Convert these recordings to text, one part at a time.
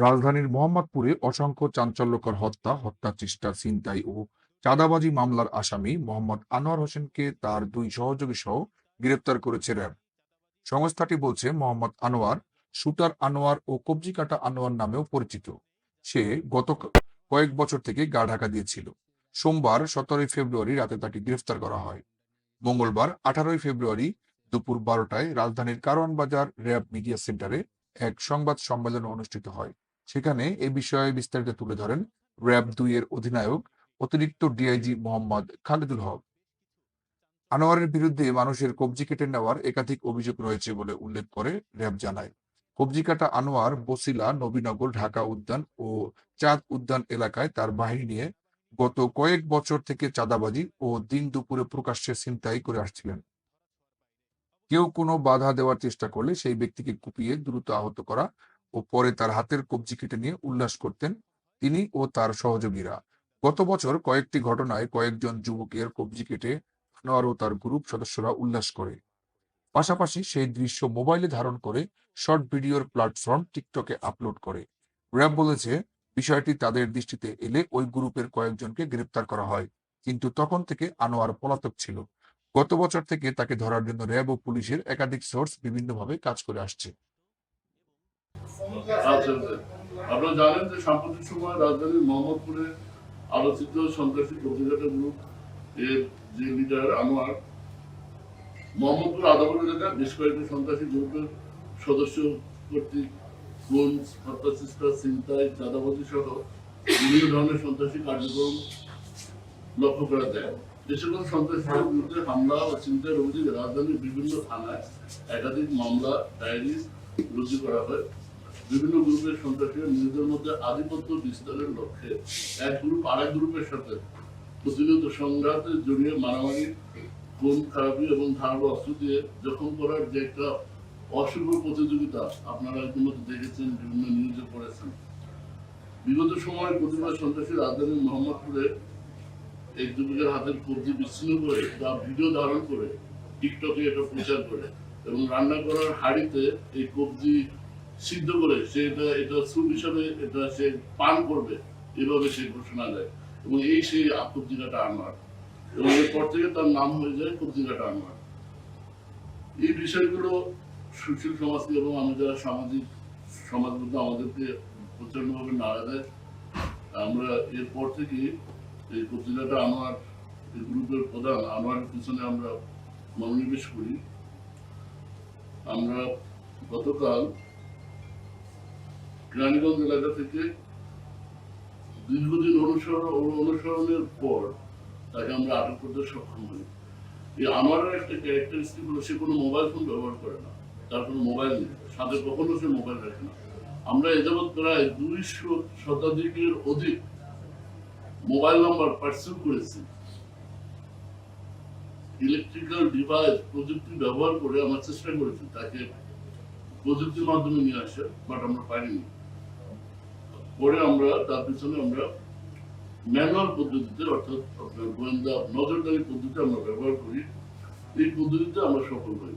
রাজধানীর মোহাম্মদপুরে অসংখ্য চাঞ্চল্যকর হত্যা হত্যা চেষ্টা ছিনতাই ও চাঁদাবাজি মামলার আসামি মোহাম্মদ আনোয়ার হোসেনকে তার দুই সহযোগী সহ গ্রেপ্তার করেছে র্যাব। সংস্থাটি বলছে, মোহাম্মদ আনোয়ার শুটার আনোয়ার ও কবজি কাটা আনোয়ার নামেও পরিচিত। সে গত কয়েক বছর থেকে গা ঢাকা দিয়েছিল। সোমবার সতেরোই ফেব্রুয়ারি রাতে তাকে গ্রেফতার করা হয়। মঙ্গলবার আঠারোই ফেব্রুয়ারি দুপুর বারোটায় রাজধানীর কারওয়ান বাজার র্যাব মিডিয়া সেন্টারে এক সংবাদ সম্মেলন অনুষ্ঠিত হয়। সেখানে এ বিষয়ে বিস্তারিত তুলে ধরেন র্যাব দুই এর অধিনায়ক অতিরিক্ত ডিআইজি মোহাম্মদ খালেদুল হক। আনোয়ারের বিরুদ্ধে মানুষের কবজি কেটে নেওয়ার একাধিক অভিযোগ রয়েছে বলে উল্লেখ করে র্যাব জানায়। কবজি কাটা আনোয়ার বসিলা, নবীনগর, ঢাকা উদ্যান ও চাঁদ উদ্যান এলাকায় তার বাহিনী নিয়ে গত কয়েক বছর থেকে চাঁদাবাজি ও দিন দুপুরে প্রকাশ্যে ছিনতাই করে আসছিলেন। কেউ কোনো বাধা দেওয়ার চেষ্টা করলে সেই ব্যক্তিকে কুপিয়ে দ্রুত আহত করা ও পরে তার হাতের কবজি কেটে নিয়ে উল্লাস করতেন তিনি ও তার সহযোগীরা। গত বছর কয়েকটি ঘটনায় কয়েকজন যুবকের কবজি কেটে আনোয়ার ও তার গ্রুপ সদস্যরা উল্লাস করে। পাশাপাশি সেই দৃশ্য মোবাইলে ধারণ করে শর্ট ভিডিওর প্ল্যাটফর্ম টিকটকে আপলোড করে। র্যাব বলেছে, বিষয়টি তাদের দৃষ্টিতে এলে ওই গ্রুপের কয়েকজনকে গ্রেপ্তার করা হয়, কিন্তু তখন থেকে আনোয়ার পলাতক ছিল। গত বছর থেকে তাকে ধরার জন্য র্যাব ও পুলিশের একাধিক সোর্স বিভিন্নভাবে কাজ করে আসছে। আপনারা জানেন যে সাম্প্রতিক সময় রাজধানীর মোহাম্মদপুরে আলোচিত সন্ত্রাসী প্রতিঘাটা গ্রুপ এর যে লিডার আনোয়ার, মোহাম্মদপুর আদাবর এলাকায় বেশ কয়েকটি সন্ত্রাসী গ্রুপের সদস্য কর্তৃক হত্যা চেষ্টা চিন্তায় চাঁদাবাজি সহ বিভিন্ন ধরনের সন্ত্রাসী কার্যক্রম লক্ষ্য করা যায়। যে সন্ত্রাসীদের বিরুদ্ধে হামলা ও চিন্তার অভিযোগে রাজধানীর বিভিন্ন থানায় একাধিক মামলা, ডায়েরি রুজু করা হয়। বিভিন্ন গ্রুপের সন্ত্রাসীরা নিজেদের মধ্যে আধিপত্য বিস্তারের লক্ষ্যে এক গ্রুপ আরেক গ্রুপের সাথে প্রতিনিয়ত সংঘাতে জড়িয়ে মারামারি, খুন, খারাপি এবং ধারালো অস্ত্র দিয়ে জখম করার যে একটা অশুভ প্রতিযোগিতা আপনারা ইতিমধ্যে দেখেছেন, বিভিন্ন নিউজে পড়েছেন। বিগত সময়ে প্রতিবাদ সন্ত্রাসী রাজধানী মোহাম্মদপুরে এক যুবকের হাতের কবজি বিচ্ছিন্ন করে বা ভিডিও ধারণ করে, টিকটকে এটা প্রচার করে এবং রান্না করার হাড়িতে এই কবজি সিদ্ধ করে সে এটা এটা স্যুপ হিসাবে এটা সে পান করবে, এভাবে সে ঘোষণা দেয়। এবং এই সেই কবজিকাটা আনোয়ার। এবং এরপর থেকে তার নাম হয়ে যায় কবজিকাটা আনোয়ার। এই বিষয়গুলো সুশীল সমাজকে এবং আমি যারা সামাজিক সমাজ মধ্যে আমাদেরকে প্রচন্ডভাবে নাড়া দেয়, আমরা এরপর থেকে এই কবজিকাটা আনোয়ার, এই গ্রুপের প্রধান আনোয়ারের পিছনে আমরা মনোনিবেশ করি। আমরা গতকাল রানীগঞ্জ এলাকা থেকে দীর্ঘদিন অনুসরণ অনুসরণের পর তাকে আমরা আটক করতে সক্ষম হই। এই আমারও একটা ক্যারেক্টারিস্টিক হলো, সে কোনো মোবাইল ফোন ব্যবহার করে না। তার কোনো মোবাইল নেই। সাথে কখনো সে মোবাইল রাখে না। আমরা এ যাবৎ প্রায় দুইশো শতাধিকের অধিক মোবাইল নাম্বার পার্সেল করেছি। ইলেকট্রিক্যাল ডিভাইস প্রযুক্তি ব্যবহার করে আমরা চেষ্টা করেছি। তাকে প্রযুক্তির মাধ্যমে নিয়ে আসে বাট আমরা পারিনি। পরে আমরা, তার পিছনে আমরা ম্যানুয়াল পদ্ধতিতে, অর্থাৎ গোয়েন্দা নজরদারি পদ্ধতি আমরা ব্যবহার করি। এই পদ্ধতিতে আমরা সফল হই।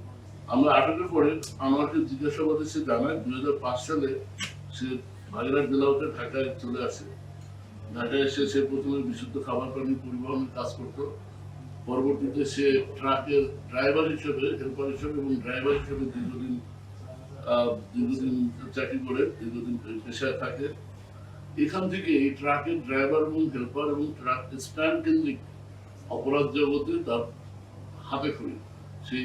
আমরা আটকের পরে আমাকে জিজ্ঞাসাবাদে সে জানায়, দুই সালে সে ভাগেরহাট জেলা হতে ঢাকায় চলে আসে। ঢাকায় এসে সে প্রথমে বিশুদ্ধ খাবার পানি পরিবহনের কাজ করতো। পরবর্তীতে সে ট্রাকের ড্রাইভার হিসেবে, হেল্পার হিসেবে এবং ড্রাইভার হিসেবে দীর্ঘদিন দীর্ঘদিন চাকরি করে, দীর্ঘদিন পেশায় থাকে। এখান থেকে এই ট্রাকের ড্রাইভার এবং হেল্পার এবং ট্রাক স্ট্যান্ড কেন্দ্রিক অপরাধ জগতে তার হাতে খড়ি। সেই